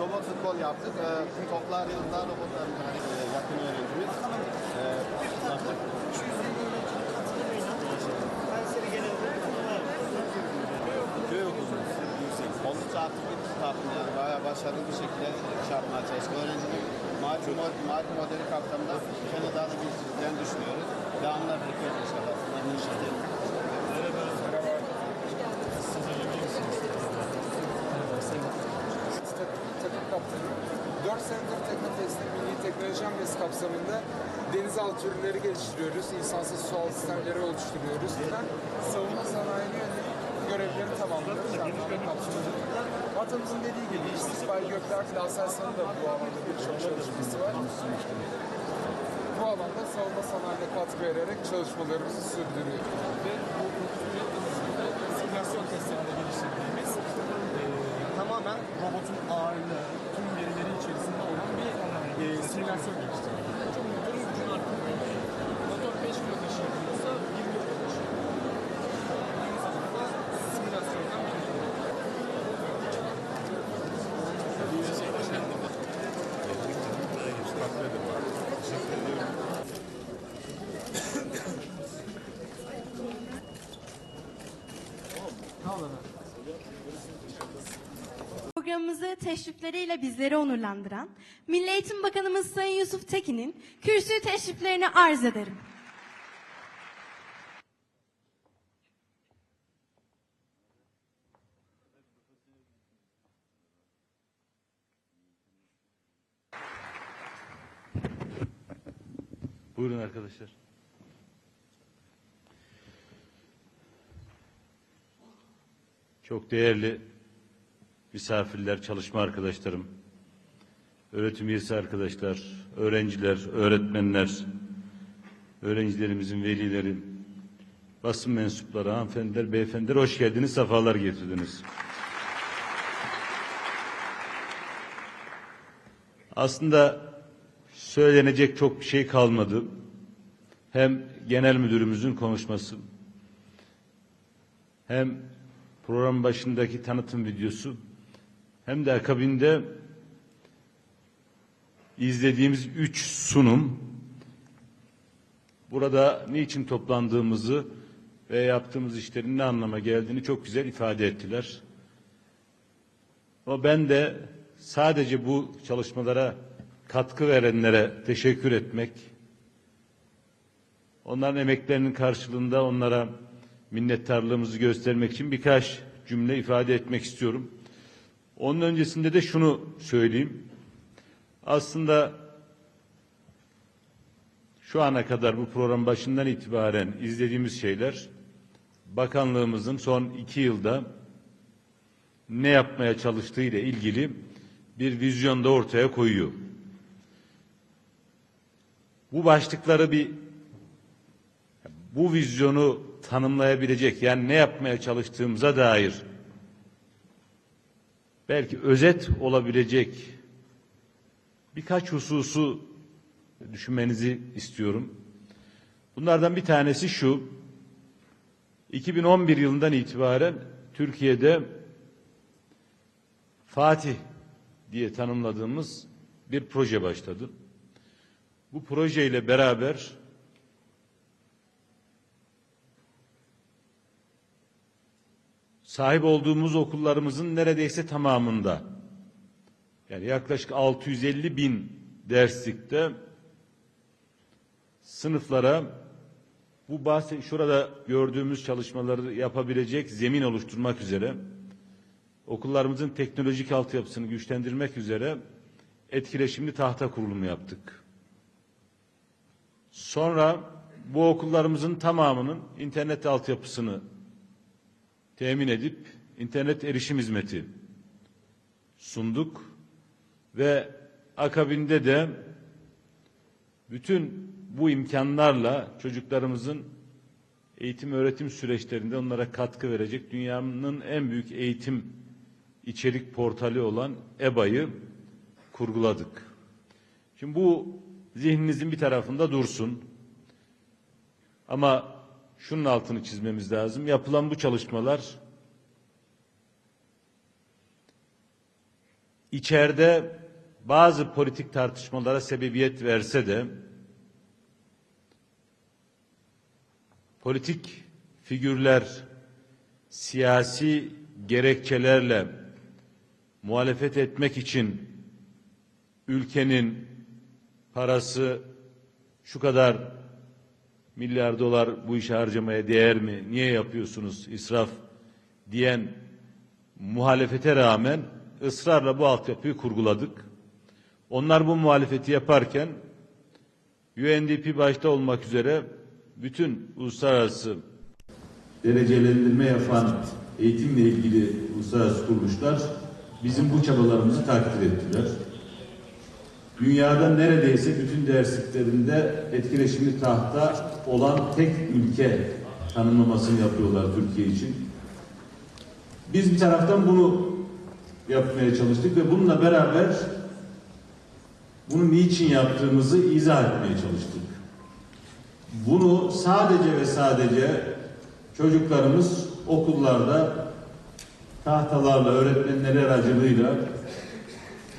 robot futbol yaptık. Ee, toplar yılında robotların hani, e, yakın öğrencimiz. Ee. Kayseri genelinde turnuva Köy okulumuz yüksek. Aktif bir takım yani bayağı başarılı bir şekilde iş yapmaya çalıştık. Öğrencinin mali, mali modeli kapsamında kendi daha da geliştireceğini düşünüyoruz. Devamlar bekliyoruz inşallah. Bunların. takım, kaptanı. 4 senedir Teknofest'te Milli Teknoloji Hamlesi kapsamında denizaltı ürünleri geliştiriyoruz. İnsansız sual sistemleri oluşturuyoruz. Ben savunma sanayine yönelik görevleri kapsamında. Vatanımızın dediği gibi İstikbal Gökler Aselsan'ın da bu alanda birçok çalışması var. Bu alanda savunma sanayine katkı vererek çalışmalarımızı sürdürüyoruz. ve bu simülasyon testlerinde geliştirdiğimiz e, tamamen robotun ağırlığı, tüm verileri içerisinde olan bir e, Programımızı teşrifleriyle bizleri onurlandıran Milli Eğitim Bakanımız Sayın Yusuf Tekin'in kürsü teşriflerini arz ederim. Buyurun arkadaşlar. Çok değerli misafirler, çalışma arkadaşlarım, öğretim üyesi arkadaşlar, öğrenciler, öğretmenler, öğrencilerimizin velileri, basın mensupları, hanımefendiler, beyefendiler hoş geldiniz, sefalar getirdiniz. Aslında söylenecek çok bir şey kalmadı. Hem genel müdürümüzün konuşması hem program başındaki tanıtım videosu hem de akabinde izlediğimiz üç sunum burada niçin toplandığımızı ve yaptığımız işlerin ne anlama geldiğini çok güzel ifade ettiler. Ama ben de sadece bu çalışmalara katkı verenlere teşekkür etmek, onların emeklerinin karşılığında onlara minnettarlığımızı göstermek için birkaç cümle ifade etmek istiyorum. Onun öncesinde de şunu söyleyeyim. Aslında şu ana kadar bu program başından itibaren izlediğimiz şeyler bakanlığımızın son iki yılda ne yapmaya çalıştığı ile ilgili bir vizyon da ortaya koyuyor. Bu başlıkları bir bu vizyonu tanımlayabilecek yani ne yapmaya çalıştığımıza dair belki özet olabilecek birkaç hususu düşünmenizi istiyorum. Bunlardan bir tanesi şu. 2011 yılından itibaren Türkiye'de Fatih diye tanımladığımız bir proje başladı. Bu projeyle beraber sahip olduğumuz okullarımızın neredeyse tamamında yani yaklaşık 650 bin derslikte sınıflara bu bahse şurada gördüğümüz çalışmaları yapabilecek zemin oluşturmak üzere okullarımızın teknolojik altyapısını güçlendirmek üzere etkileşimli tahta kurulumu yaptık. Sonra bu okullarımızın tamamının internet altyapısını temin edip internet erişim hizmeti sunduk ve akabinde de bütün bu imkanlarla çocuklarımızın eğitim öğretim süreçlerinde onlara katkı verecek dünyanın en büyük eğitim içerik portali olan EBA'yı kurguladık. Şimdi bu zihninizin bir tarafında dursun. Ama şunun altını çizmemiz lazım. Yapılan bu çalışmalar içeride bazı politik tartışmalara sebebiyet verse de politik figürler siyasi gerekçelerle muhalefet etmek için ülkenin parası şu kadar milyar dolar bu işe harcamaya değer mi? Niye yapıyorsunuz israf diyen muhalefete rağmen ısrarla bu altyapıyı kurguladık. Onlar bu muhalefeti yaparken UNDP başta olmak üzere bütün uluslararası derecelendirme yapan eğitimle ilgili uluslararası kuruluşlar bizim bu çabalarımızı takdir ettiler. Dünyada neredeyse bütün dersliklerinde etkileşimli tahta olan tek ülke tanımlamasını yapıyorlar Türkiye için. Biz bir taraftan bunu yapmaya çalıştık ve bununla beraber bunu niçin yaptığımızı izah etmeye çalıştık. Bunu sadece ve sadece çocuklarımız okullarda tahtalarla, öğretmenleri aracılığıyla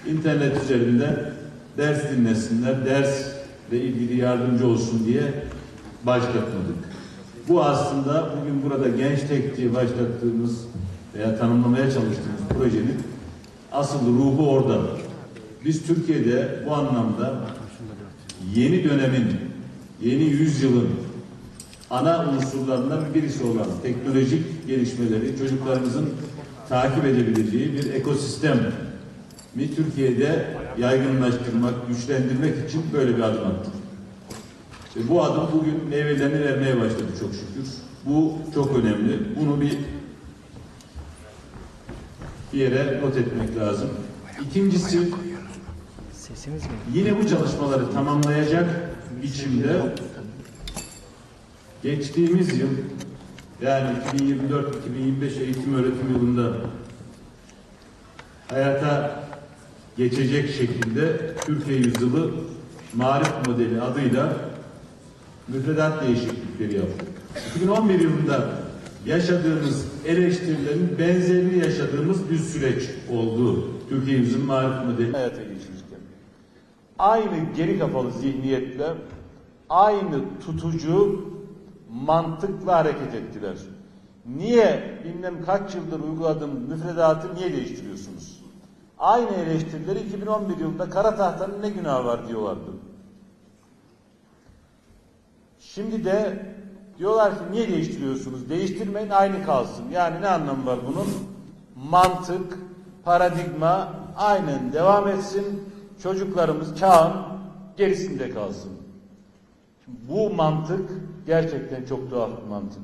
internet üzerinde ders dinlesinler, dersle ilgili yardımcı olsun diye başlatmadık. Bu aslında bugün burada Genç Tek diye başlattığımız veya tanımlamaya çalıştığımız projenin asıl ruhu orada. Biz Türkiye'de bu anlamda yeni dönemin, yeni yüzyılın ana unsurlarından birisi olan teknolojik gelişmeleri çocuklarımızın takip edebileceği bir ekosistem mi Türkiye'de yaygınlaştırmak, güçlendirmek için böyle bir adım attık. Ve bu adım bugün meyvelerini vermeye başladı çok şükür. Bu çok önemli. Bunu bir bir yere not etmek lazım. İkincisi? Yine bu çalışmaları tamamlayacak biçimde geçtiğimiz yıl yani 2024-2025 eğitim öğretim yılında hayata geçecek şekilde Türkiye Yüzyılı Marif Modeli adıyla müfredat değişiklikleri yaptık. 2011 yılında yaşadığımız eleştirilerin benzerini yaşadığımız bir süreç oldu. Türkiye Yüzyılı Marif Modeli hayata geçirirken aynı geri kafalı zihniyetle aynı tutucu mantıkla hareket ettiler. Niye bilmem kaç yıldır uyguladığım müfredatı niye değiştiriyorsunuz? Aynı eleştirileri 2011 yılında kara tahtanın ne günahı var diyorlardı. Şimdi de diyorlar ki niye değiştiriyorsunuz? Değiştirmeyin aynı kalsın. Yani ne anlamı var bunun? Mantık, paradigma aynen devam etsin. Çocuklarımız çağın gerisinde kalsın. Şimdi bu mantık gerçekten çok tuhaf bir mantık.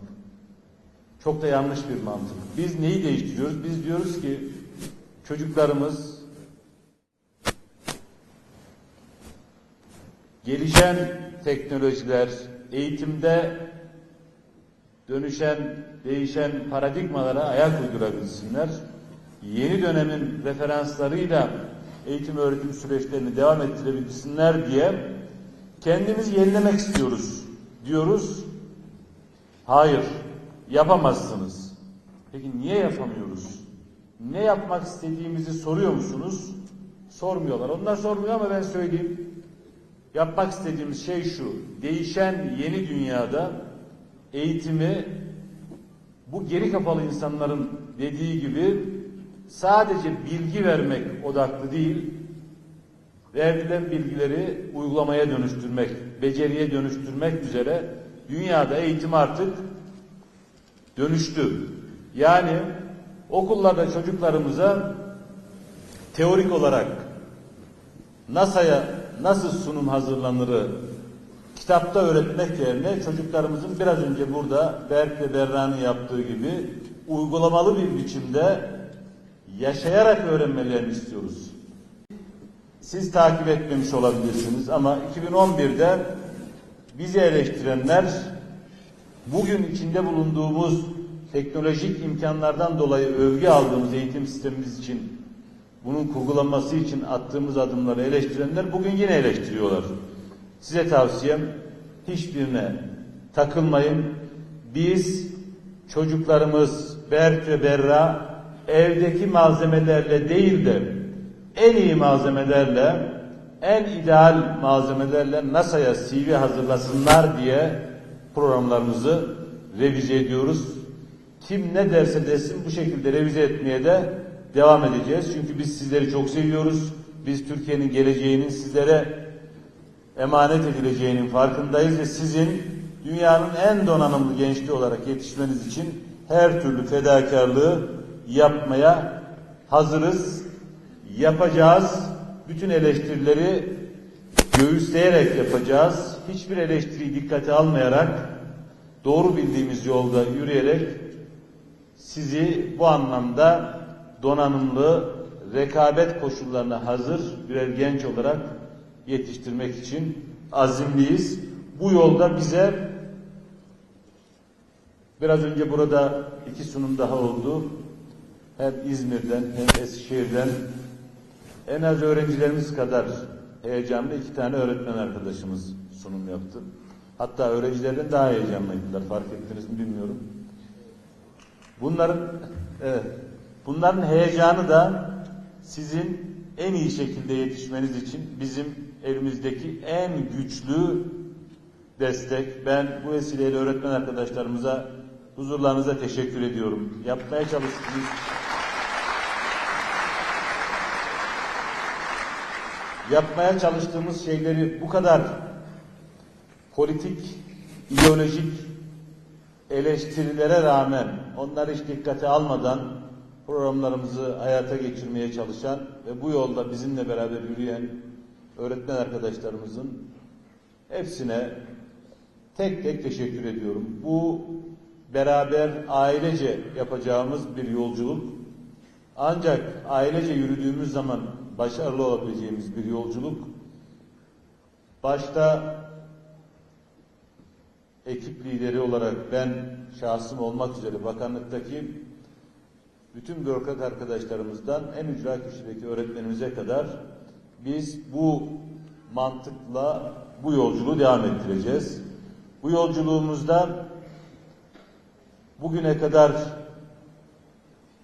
Çok da yanlış bir mantık. Biz neyi değiştiriyoruz? Biz diyoruz ki çocuklarımız gelişen teknolojiler, eğitimde dönüşen, değişen paradigmalara ayak uydurabilsinler. Yeni dönemin referanslarıyla eğitim öğretim süreçlerini devam ettirebilsinler diye kendimizi yenilemek istiyoruz diyoruz. Hayır, yapamazsınız. Peki niye yapamıyoruz? Ne yapmak istediğimizi soruyor musunuz? Sormuyorlar. Onlar sormuyor ama ben söyleyeyim. Yapmak istediğimiz şey şu. Değişen yeni dünyada eğitimi bu geri kapalı insanların dediği gibi sadece bilgi vermek odaklı değil, verilen bilgileri uygulamaya dönüştürmek, beceriye dönüştürmek üzere dünyada eğitim artık dönüştü. Yani okullarda çocuklarımıza teorik olarak NASA'ya nasıl sunum hazırlanırı kitapta öğretmek yerine çocuklarımızın biraz önce burada Berk ve Berra'nın yaptığı gibi uygulamalı bir biçimde yaşayarak öğrenmelerini istiyoruz. Siz takip etmemiş olabilirsiniz ama 2011'de bizi eleştirenler bugün içinde bulunduğumuz teknolojik imkanlardan dolayı övgü aldığımız eğitim sistemimiz için bunun kurgulanması için attığımız adımları eleştirenler bugün yine eleştiriyorlar. Size tavsiyem hiçbirine takılmayın. Biz çocuklarımız Berk ve Berra evdeki malzemelerle değil de en iyi malzemelerle, en ideal malzemelerle NASA'ya CV hazırlasınlar diye programlarımızı revize ediyoruz. Kim ne derse desin bu şekilde revize etmeye de devam edeceğiz. Çünkü biz sizleri çok seviyoruz. Biz Türkiye'nin geleceğinin sizlere emanet edileceğinin farkındayız ve sizin dünyanın en donanımlı gençliği olarak yetişmeniz için her türlü fedakarlığı yapmaya hazırız. Yapacağız. Bütün eleştirileri göğüsleyerek yapacağız. Hiçbir eleştiriyi dikkate almayarak doğru bildiğimiz yolda yürüyerek sizi bu anlamda donanımlı, rekabet koşullarına hazır birer genç olarak yetiştirmek için azimliyiz. Bu yolda bize biraz önce burada iki sunum daha oldu. Hem İzmir'den hem Eskişehir'den en az öğrencilerimiz kadar heyecanlı iki tane öğretmen arkadaşımız sunum yaptı. Hatta öğrencilerden daha heyecanlıydılar. Fark ettiniz mi bilmiyorum. Bunların evet, bunların heyecanı da sizin en iyi şekilde yetişmeniz için bizim elimizdeki en güçlü destek. Ben bu vesileyle öğretmen arkadaşlarımıza huzurlarınıza teşekkür ediyorum. Yapmaya çalıştığımız yapmaya çalıştığımız şeyleri bu kadar politik, ideolojik eleştirilere rağmen onları hiç dikkate almadan programlarımızı hayata geçirmeye çalışan ve bu yolda bizimle beraber yürüyen öğretmen arkadaşlarımızın hepsine tek tek teşekkür ediyorum. Bu beraber ailece yapacağımız bir yolculuk ancak ailece yürüdüğümüz zaman başarılı olabileceğimiz bir yolculuk başta ekip lideri olarak ben şahsım olmak üzere bakanlıktaki bütün bürokrat arkadaşlarımızdan en ücra kişideki öğretmenimize kadar biz bu mantıkla bu yolculuğu devam ettireceğiz. Bu yolculuğumuzda bugüne kadar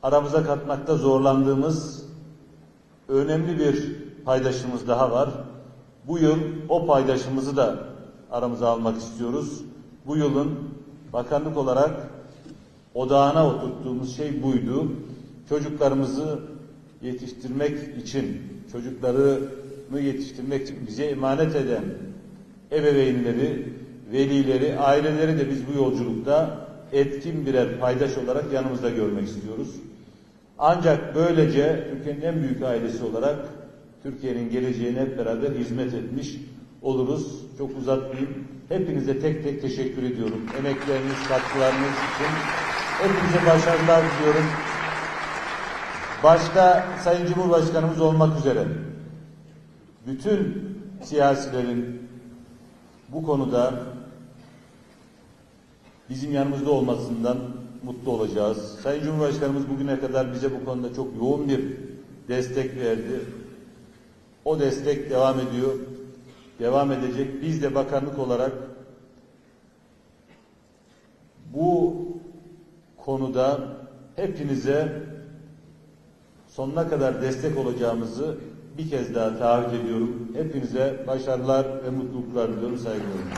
aramıza katmakta zorlandığımız önemli bir paydaşımız daha var. Bu yıl o paydaşımızı da aramıza almak istiyoruz. Bu yılın bakanlık olarak odağına oturttuğumuz şey buydu. Çocuklarımızı yetiştirmek için, çocuklarını yetiştirmek için bize emanet eden ebeveynleri, velileri, aileleri de biz bu yolculukta etkin birer paydaş olarak yanımızda görmek istiyoruz. Ancak böylece Türkiye'nin en büyük ailesi olarak Türkiye'nin geleceğine hep beraber hizmet etmiş oluruz. Çok uzatmayayım. Hepinize tek tek teşekkür ediyorum. Emekleriniz, katkılarınız için hepinize başarılar diliyorum. Başta Sayın Cumhurbaşkanımız olmak üzere bütün siyasilerin bu konuda bizim yanımızda olmasından mutlu olacağız. Sayın Cumhurbaşkanımız bugüne kadar bize bu konuda çok yoğun bir destek verdi. O destek devam ediyor. Devam edecek. Biz de bakanlık olarak bu konuda hepinize sonuna kadar destek olacağımızı bir kez daha taahhüt ediyorum. Hepinize başarılar ve mutluluklar diliyorum. Saygılarımla.